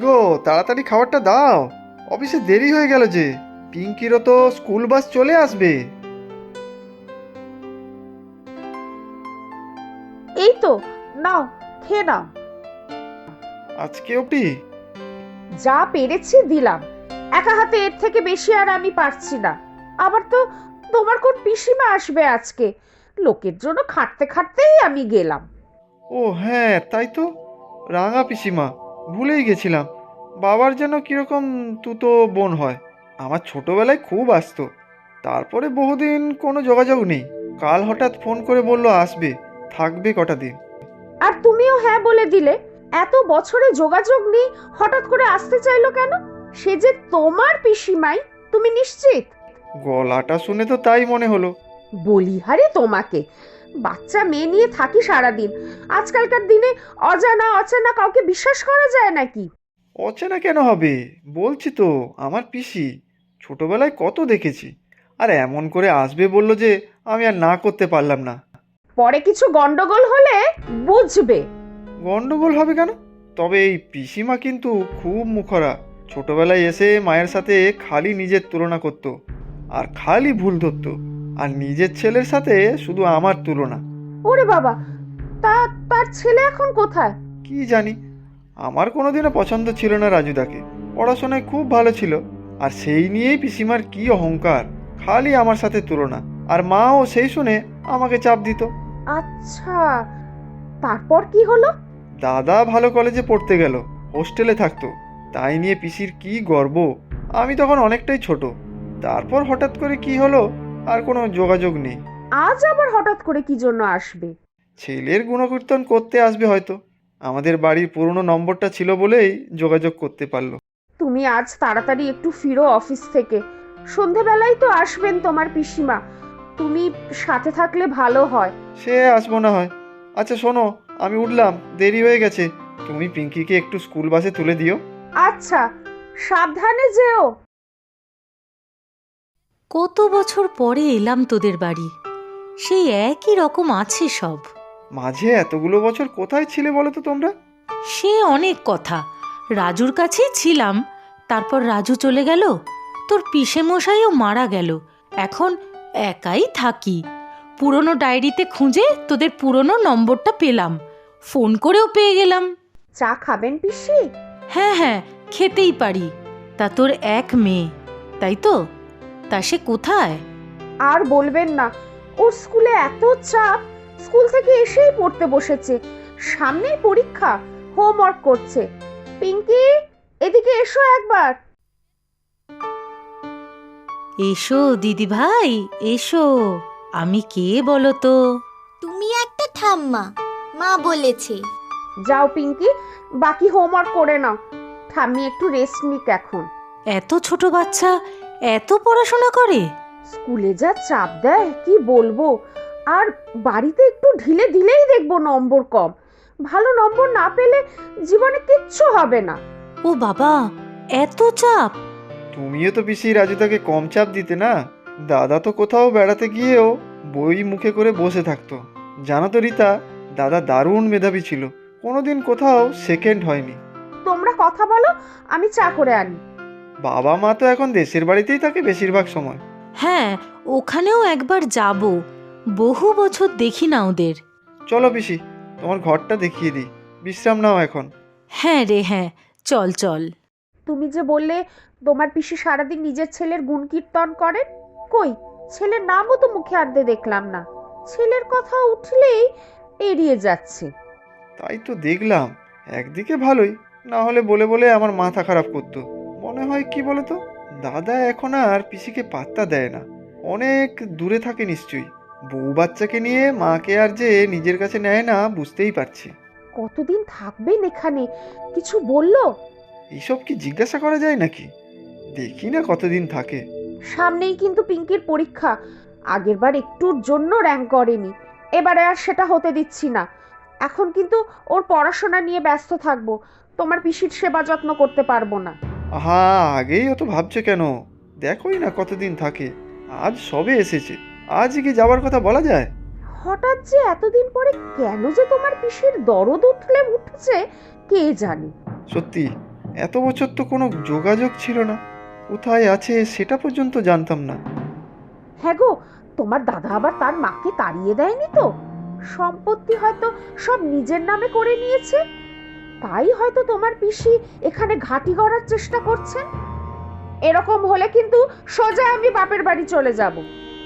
গো তাড়াতাড়ি খাবারটা দাও। অফিসে দেরি হয়ে গেল যে। পিঙ্কিরও তো স্কুল বাস চলে আসবে। এই তো নাও খেয়ে নাও। আজকে অবধি? যা পেরেছি দিলাম। একা হাতে এর থেকে বেশি আর আমি পারছি না। আবার তো তোমার কোন পিসিমা আসবে আজকে? লোকের জন্য খাটতে খাটতেই আমি গেলাম। ও হ্যাঁ তাই তো। রাঙা পিসিমা। ভুলেই গেছিলাম। বাবার যেন কীরকম তুতো বোন হয়। আমার ছোটবেলায় খুব আসতো। তারপরে বহুদিন কোনো যোগাযোগ নেই। কাল হঠাৎ ফোন করে বলল আসবে। থাকবে কটা দিন? আর তুমিও হ্যাঁ বলে দিলে। এত বছরে যোগাযোগ নেই হঠাৎ করে আসতে চাইলো কেন? সে যে তোমার পিসিমাই তুমি নিশ্চিত? গলাটা শুনে তো তাই মনে হলো। বলি হারে তোমাকে। বাচ্চা মেয়ে নিয়ে থাকি সারাদিন। আজকালকার দিনে অজানা অচেনা কাউকে বিশ্বাস করা যায় নাকি? অচেনা কেন হবে? বলছি তো আমার পিসি। ছোটবেলায় কত দেখেছি। আর এমন করে আসবে বলল যে আমি আর না করতে পারলাম না। পরে কিছু গন্ডগোল হলে বুঝবে। গন্ডগোল হবে কেন? তবে এই পিসিমা কিন্তু খুব মুখরা। ছোটবেলায় এসে মায়ের সাথে খালি নিজের তুলনা করত। আর খালি ভুল ধরত। আর নিজের ছেলের সাথে শুধু আমার তুলনা। ওরে বাবা তা তার ছেলে এখন কোথায়? কি জানি আমার কোনোদিনও পছন্দ ছিল না রাজুদাকে। পড়াশোনায় খুব ভালো ছিল আর সেই নিয়েই পিসিমার কি অহংকার। খালি আমার সাথে তুলনা আর মাও সেই শুনে আমাকে চাপ দিত। আচ্ছা তারপর কি হলো? দাদা ভালো কলেজে পড়তে গেল হোস্টেলে থাকতো তাই নিয়ে পিসির কি গর্ব। আমি তখন অনেকটাই ছোট তারপর হঠাৎ করে কি হলো? আর কোনো যোগাযোগ নেই। আজ আবার হঠাৎ করে কি জন্য আসবে? ছেলের গুণকীর্তন করতে আসবে হয়তো। আমাদের বাড়ির পুরনো নম্বরটা ছিল বলেই যোগাযোগ করতে পারল। তুমি আজ তাড়াতাড়ি একটু ফিরো অফিস থেকে। সন্ধেবেলায় তো আসবেন তোমার পিসিমা। তুমি সাথে থাকলে ভালো হয়। সে আসব না হয়। আচ্ছা শোনো আমি উঠলাম। দেরি হয়ে গেছে। তুমি পিঙ্কিকে একটু স্কুল বাসে তুলে দিও। আচ্ছা সাবধানে যেও। কত বছর পরে এলাম তোদের বাড়ি? সেই একই রকম আছে সব। মাঝে এতগুলো বছর কোথায় ছিলে বলো তো তোমরা? সে অনেক কথা। রাজুর কাছেই ছিলাম। তারপর রাজু চলে গেল। তোর পিসে মশাইও মারা গেল। এখন একাই থাকি। পুরনো ডায়েরিতে খুঁজে তোদের পুরনো নম্বরটা পেলাম। ফোন করেও পেয়ে গেলাম। চা খাবেন পিসি? হ্যাঁ হ্যাঁ খেতেই পারি। তা তোর এক মেয়ে তাই তো? তা সে কোথায়? আর বলবেন না ওর স্কুলে এত চাপ স্কুল থেকে এসেই পড়তে বসেছে সামনেই পরীক্ষা হোমওয়ার্ক করছে। পিঙ্কি এদিকে এসো একবার। এসো দিদি ভাই এসো। আমি কে বলো তো? তুমি একটা ঠাম্মা মা বলেছে। যাও পিঙ্কি বাকি হোমওয়ার্ক করে নাও। ঠাম্মি একটু রেস্ট নিক এখন। এত ছোট বাচ্চা এত পড়াশোনা করে? স্কুলে যা চাপ দেয় কি বলব? আর বাড়িতে একটু ঢিলে দিলেই দেখব নম্বর কম। ভালো নম্বর না পেলে জীবনে কিচ্ছু হবে না। ও বাবা এত চাপ? তুমিও তো পিসি রাজুদাকে কম চাপ দিতে না? দাদা তো কোথাও বেড়াতে গিয়েও বই মুখে করে বসে থাকতো। জানো তো রীতা দাদা দারুণ মেধাবী ছিল। কোনোদিন কোথাও সেকেন্ড হয়নি। তোমরা কথা বলো আমি চা করে আনি। বাবা মা তো এখন দেশের বাড়িতেই থাকে বেশিরভাগ সময়। হ্যাঁ ওখানেও একবার যাব। বহু বছর দেখি না ওদের। চলো পিসি তোমার ঘরটা দেখিয়ে দিই। বিশ্রাম নাও এখন। হ্যাঁ রে হ্যাঁ। চল চল। তুমি যে বললে তোমার পিসি সারাদিন নিজের ছেলের গুণ কীর্তন করেন কই? ছেলের নামও তো মুখে আনতে দেখলাম না। ছেলের কথা উঠলেই এড়িয়ে যাচ্ছে। তাই তো দেখলাম। একদিকে ভালোই না হলে বলে বলে আমার মাথা খারাপ করতো। মনে হয় কি বলতো? দাদা এখন আর পিসিকে পাত্তা দেয় না। অনেক দূরে থাকে নিশ্চয়ই। বউ বাচ্চাকে নিয়ে মাকে আর যে নিজের কাছে নেয় না বুঝতেই পারছি। কতদিন থাকবেন এখানে? কিছু বলল? এইসব কি জিজ্ঞাসা করা যায় নাকি? দেখি না কতদিন থাকে। সামনেই কিন্তু পিঙ্কির পরীক্ষা। আগেরবার একটুর জন্য র্যাঙ্ক করেনি এবারে আর সেটা হতে দিচ্ছি না। এখন কিন্তু ওর পড়াশোনা নিয়ে ব্যস্ত থাকব। তোমার পিসির সেবা যত্ন করতে পারব না। আহা আগেই অত ভাবছে কেন? দেখোই না কতদিন থাকে। আজ সবে এসেছে। আজ কি যাওয়ার কথা বলা যায়? হঠাৎ যে এতদিন পরে কেন যে তোমার পিসির দরদ উঠলে উঠছে কে জানে? সত্যি এত বছর তো কোনো যোগাযোগ ছিল না। কোথায় আছে সেটা পর্যন্ত জানতাম না। হ্যাঁ গো তোমার দাদা আবার তার মাকে তাড়িয়ে দেয়নি তো? সম্পত্তি হয়তো সব নিজের নামে করে নিয়েছে। তাই হয়তো তোমার পিসি এখানে ঘাঁটি গড়ার চেষ্টা করছেন? এরকম হলে কিন্তু সোজা আমি বাপের বাড়ি চলে যাব।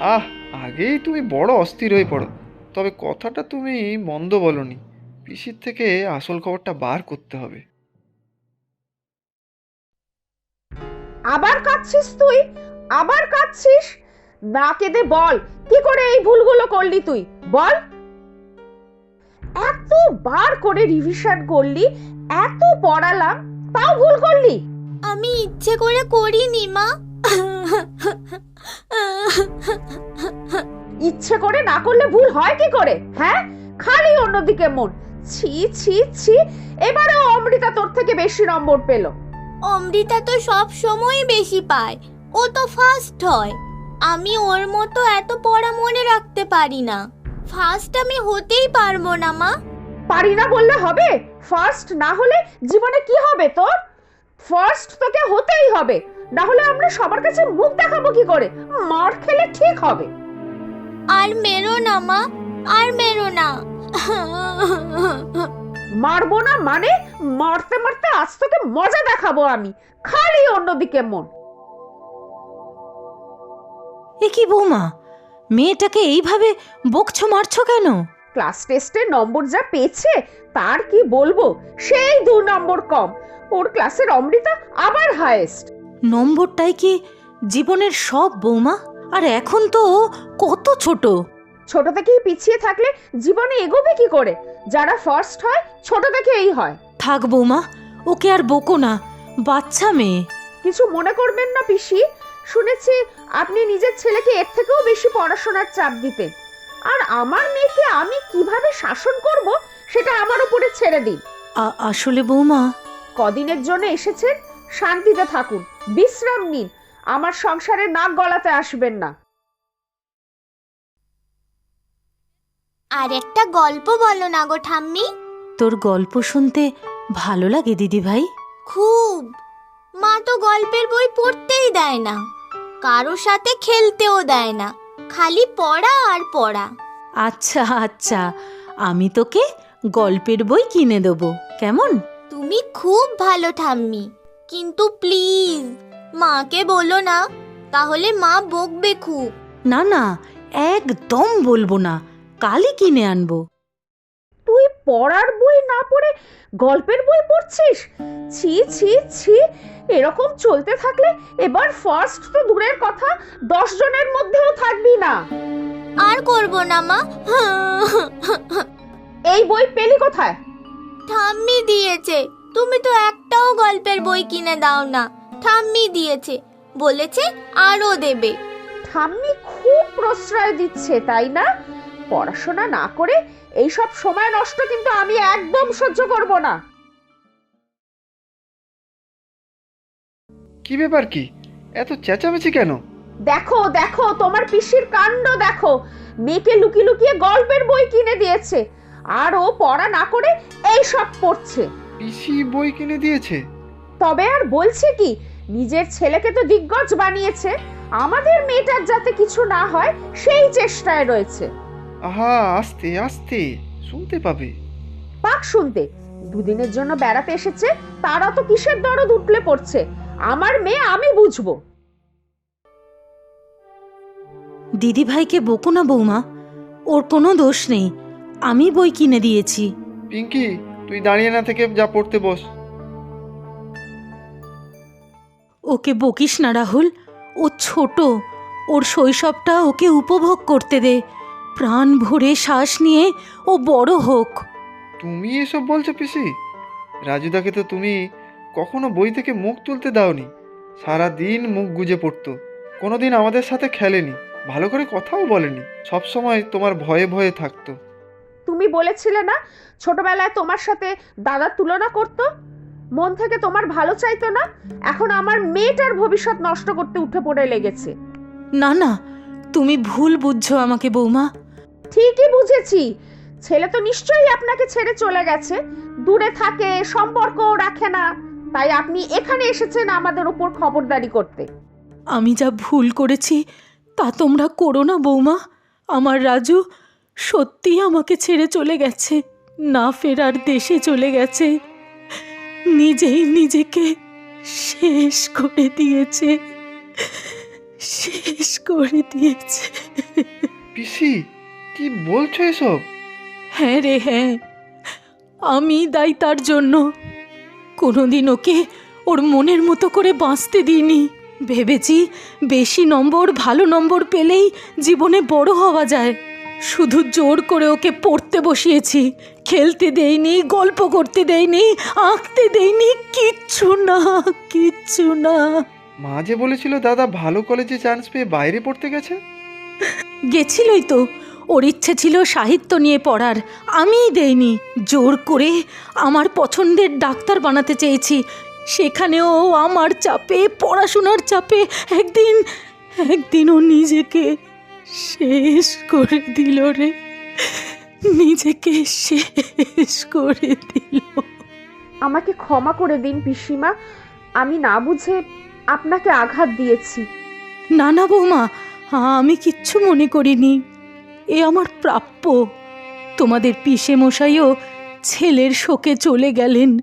আহ আগেই তুমি বড় অস্থির হয়ে পড়ো। তবে কথাটা তুমি মন্দ বলনি। পিসির থেকে আসল খবরটা বার করতে হবে। আবার কাঁদছিস তুই? আবার কাঁদছিস? না কেঁদে বল কি করে এই ভুলগুলো করলি তুই? বল। এতবার করে রিভিশন করলি এত পড়ালাম তাও ভুল করলি? আমি ইচ্ছে করে করিনি মা। ইচ্ছে করে না করলে ভুল হয় কি করে হ্যাঁ? খালি অন্যদিকে মন ছি ছি ছি এবারেও অমৃতা তোর থেকে বেশি নম্বর পেল। অমৃতা তো সব সময় বেশি পায় ও তো ফার্স্ট হয়। আমি ওর মতো এত পড়া মনে রাখতে পারি না। ফার্স্ট আমি হতেই পারব না মা। পারি না বললে হবে। ফার্স্ট না হলে জীবনে কি হবে তোর? ফার্স্ট তোকে হতেই হবে। না হলে আমরা সবার কাছে মুখ দেখাবো কি করে? মার খেলে ঠিক হবে। আর মেরো না মা। আর মেরো না। মারবো না মানে মারতে মারতে আজ তোকে মজা দেখাবো আমি। খালি অন্যদিকে মন। এ কি বৌমা? মেয়েটাকে এইভাবে বকছো মারছো কেন? ক্লাস টেস্টে নম্বর যা পেয়েছে তার কি বলব? সেই দু নম্বর কম। ওর ক্লাসের অমৃতা আবার হায়েস্ট নম্বরটাই কি জীবনের সব বৌমা? আর এখন তো ও কত ছোট। ছোট থেকেই পিছিয়ে থাকলে জীবনে এগোবে কি করে? যারা ফার্স্ট হয় ছোট থেকেই হয়। থাক বৌমা ওকে আর বকো না। বাচ্চা মেয়ে। কিছু মনে করবেন না পিসি শুনেছি আপনি নিজের ছেলেকে এর থেকেও বেশি পড়াশোনার চাপ দিতেন। আর আমার মেয়েকে আমি কীভাবে শাসন করব সেটা আমার উপরে ছেড়ে দিন। আসলে বৌমা। কদিনের জন্য এসেছেন? শান্তিতে থাকুন বিশ্রাম নিন আমার সংসারে নাক গলাতে আসবেন না। আর একটা গল্প বলো না গো ঠাম্মি। তোর গল্প শুনতে ভালো লাগে দিদি ভাই খুব। মা তো গল্পের বই পড়তেই দেয় না। কারও সাথে খেলতেও দেয় না। খালি পড়া আর পড়া। আচ্ছা আচ্ছা। আমি তোকে গল্পের বই কিনে দেবো। কেমন? তুমি খুব ভালো ঠাম্মি। কিন্তু প্লিজ মাকে বলো না। তাহলে মা বকবে খুব। না না একদম বলব না। কালই কিনে আনব। পড়ার বই না পড়ে গল্পের বই পড়ছিস? ছি ছি ছি। এরকম চলতে থাকলে এবার ফার্স্ট তো দূরের কথা দশ জনের মধ্যেও থাকবি না। আর করব না মা। এই বই পেলি কোথায়? ঠাম্মি দিয়েছে। তুমি তো একটাও গল্পের বই কিনে দাও না। ঠাম্মি দিয়েছে। বলেছে আরও দেবে। ঠাম্মি খুব প্রশ্রয় দিচ্ছে তাই না? পড়াশোনা না করে এই সব সময় নষ্ট কিন্তু আমি একদম সহ্য করব না। কি ব্যাপার কি? এত চেঁচামেচি কেন? দেখো দেখো তোমার পিসির কাণ্ড দেখো। মেয়েকে লুকিয়ে লুকিয়ে গল্পের বই কিনে দিয়েছে। আর ও পড়া না করে এই সব পড়ছে পিসি বই কিনে দিয়েছে? তবে আর বলছে কি নিজের ছেলেকে তো দিগ্গজ বানিয়েছে। আমাদের মেয়েটার যাতে কিছু না হয় সেই চেষ্টায় রয়েছে। আহা আস্তে আস্তে। শুনতে পাবে। পাক শুনতে দুদিনের জন্য বেড়াতে এসেছে তারা তো কিসের দরদ উঠলে পড়ছে? আমার মেয়ে আমি বুঝব। দিদি ভাইকে বকো না বৌমা ওর কোনো দোষ নেই। আমি বই কিনে দিয়েছি। পিঙ্কি তুই দাঁড়িয়ে না থেকে যা পড়তে বস। ওকে বকিস না রাহুল। ও ছোট ওর শৈশবটা ওকে উপভোগ করতে দে। প্রাণ ভরে শ্বাস নিয়ে ও বড় হোক। তুমি এসব বলছো পিসি? রাজুদাকে তো তুমি কখনো বই থেকে মুখ তুলতে দাওনি। সারা দিন মুখ গুজে পড়তো। কোনোদিন আমাদের সাথে খেলেনি। ভালো করে কথাও বলেনি। সব সময় তোমার ভয়ে ভয়ে থাকতো। তুমি বলেছিলে না ছোটবেলায় তোমার সাথে দাদা তুলনা করতো? মন থেকে তোমার ভালো চাইতো না? এখন আমার মেয়েটার ভবিষ্যৎ নষ্ট করতে উঠে পড়ে লেগেছে। না না তুমি ভুল বুঝছ আমাকে বৌমা। ঠিকই বুঝেছি। ছেলে তো নিশ্চয়ই আপনাকে ছেড়ে চলে গেছে। দূরে থাকে সম্পর্কও রাখে না। তাই আপনি এখানে এসেছেন আমাদের উপর খবরদারি করতে। আমি যা ভুল করেছি তা তোমরা করো না বৌমা। আমার রাজু সত্যি আমাকে ছেড়ে চলে গেছে না ফেরার দেশে চলে গেছে। নিজেই নিজেকে শেষ করে দিয়েছে। শেষ করে দিয়েছে। পিসি কি বলছো এসব? হ্যাঁ রে হ্যাঁ। আমি দায়ী তার জন্য। কোনোদিন ওকে ওর মনের মতো করে বাঁচতে দিইনি। ভেবেছি বেশি নম্বর ভালো নম্বর পেলেই জীবনে বড় হওয়া যায়। শুধু জোর করে ওকে পড়তে বসিয়েছি। খেলতে দেইনি গল্প করতে দেইনি আঁকতে দেইনি কিচ্ছু না কিচ্ছু না। মা যে বলেছিল দাদা ভালো কলেজে চান্স পেয়ে বাইরে পড়তে গেছে? গেছিলই তো। ওর ইচ্ছে ছিল সাহিত্য নিয়ে পড়ার। আমিই দেইনি। জোর করে আমার পছন্দের ডাক্তার বানাতে চেয়েছি। সেখানেও আমার চাপে পড়াশোনার চাপে একদিন একদিন ও নিজেকে শেষ করে দিল রে। নিজেকে শেষ করে দিল। আমাকে ক্ষমা করে দিন পিসিমা। আমি না বুঝে আপনাকে আঘাত দিয়েছি। না না বৌমা আমি কিচ্ছু মনে করিনি। এ আমার প্রাপ্য। তোমাদের পিসে মশাইও ছেলের শোকে চলে গেলেন।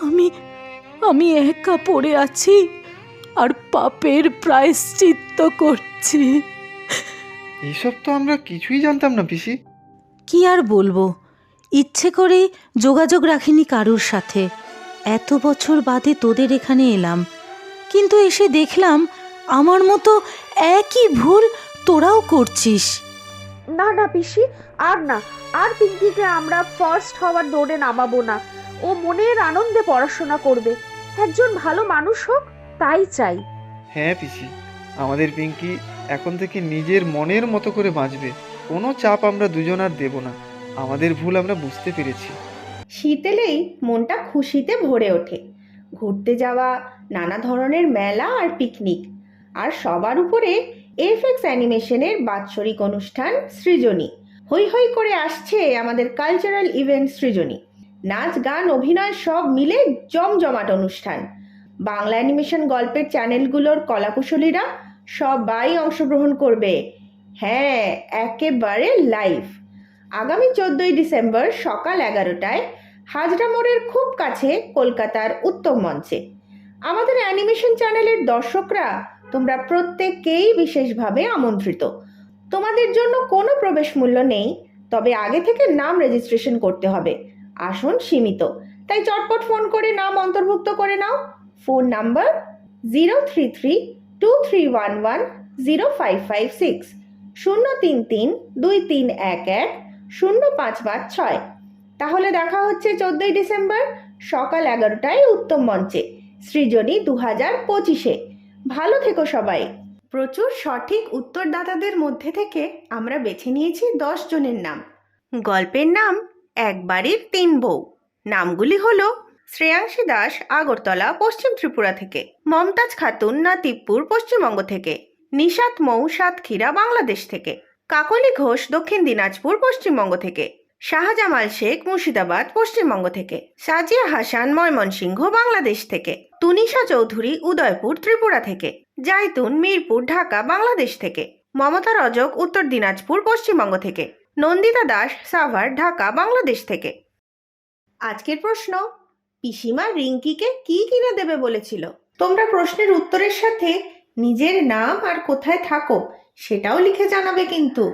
আমি আমি একা পড়ে আছি আর পাপের প্রায়শ্চিত্ত করছি। এইসব তো আমরা কিছুই জানতাম না পিসি। কি আর বলব? ইচ্ছে করেই যোগাযোগ রাখিনি কারুর সাথে। এত বছর বাদে তোদের এখানে এলাম। কিন্তু এসে দেখলাম আমার মতো একই ভুল তোরাও করছিস। না না পিসি আর না। আর পিঙ্কিকে আমরা ফার্স্ট হওয়ার দৌড়ে নামাবো না। ও মনের আনন্দে পড়াশোনা করবে। একজন ভালো মানুষ হোক তাই চাই। হ্যাঁ পিসি। আমাদের পিঙ্কি এখন থেকে নিজের মনের মতো করে বাঁচবে। কোনো চাপ আমরা দুজন আর দেব না। আমাদের ভুল আমরা বুঝতে পেরেছি। শীত এলেই মনটা খুশিতে ভরে ওঠে। ঘুরতে যাওয়া নানা ধরনের মেলা আর পিকনিক আর সবার উপরে এফএক্স অ্যানিমেশনের বাৎসরিক অনুষ্ঠান সৃজনী। হই হই করে আসছে আমাদের কালচারাল ইভেন্ট সৃজনী। নাচ, গান, অভিনয় সব মিলে জমজমাট অনুষ্ঠান। বাংলা অ্যানিমেশন গল্পের চ্যানেলগুলোর কলাকুশলীরা সবাই অংশগ্রহণ করবে। হ্যাঁ একেবারে লাইভ আগামী চোদ্দই ডিসেম্বর সকাল এগারোটায় হাজরা মোড়ের খুব কাছে কলকাতার উত্তম মঞ্চে। আমাদের অ্যানিমেশন চ্যানেলের দর্শকরা তোমরা প্রত্যেককেই বিশেষভাবে আমন্ত্রিত। তোমাদের জন্য কোনো প্রবেশ মূল্য নেই, তবে আগে থেকে নাম রেজিস্ট্রেশন করতে হবে। আসন সীমিত। তাই চটপট ফোন করে নাম অন্তর্ভুক্ত করে নাও। Phone number zero three three two three one one zero five five six শূন্য তিন তিন দুই তিন এক এক শূন্য পাঁচ পাঁচ ছয়। তাহলে দেখা হচ্ছে চোদ্দই ডিসেম্বর সকাল এগারোটায় উত্তম মঞ্চে। সৃজনী দু হাজার পঁচিশে। ভালো থেকো সবাই। প্রচুর সঠিক উত্তরদাতাদের মধ্যে থেকে আমরা বেছে নিয়েছি দশ জনের নাম। গল্পের নাম এক বাড়ির তিন বউ। নামগুলি হলো শ্রেয়াংশী দাস আগরতলা, পশ্চিম ত্রিপুরা থেকে, মমতাজ খাতুন নাতিবপুর পশ্চিমবঙ্গ থেকে, নিশাত মৌ সাতক্ষীরা, বাংলাদেশ থেকে, কাকলি ঘোষ দক্ষিণ দিনাজপুর, পশ্চিমবঙ্গ থেকে। শাহজামাল শেখ মুর্শিদাবাদ, পশ্চিমবঙ্গ থেকে, সাজিয়া হাসান, ময়মনসিংহ, বাংলাদেশ থেকে, তুনিশা চৌধুরী, উদয়পুর, ত্রিপুরা থেকে, জাইতুন, মিরপুর, ঢাকা, বাংলাদেশ থেকে, মমতা রজক, উত্তর দিনাজপুর, পশ্চিমবঙ্গ থেকে, নন্দিতা দাস, সাভার, ঢাকা, বাংলাদেশ থেকে। আজকের প্রশ্ন, পিসিমা রিঙ্কিকে কি কিনে দেবে বলেছিল? তোমরা প্রশ্নের উত্তরের সাথে নিজের নাম আর কোথায় থাকো সেটাও লিখে জানাবে কিন্তু।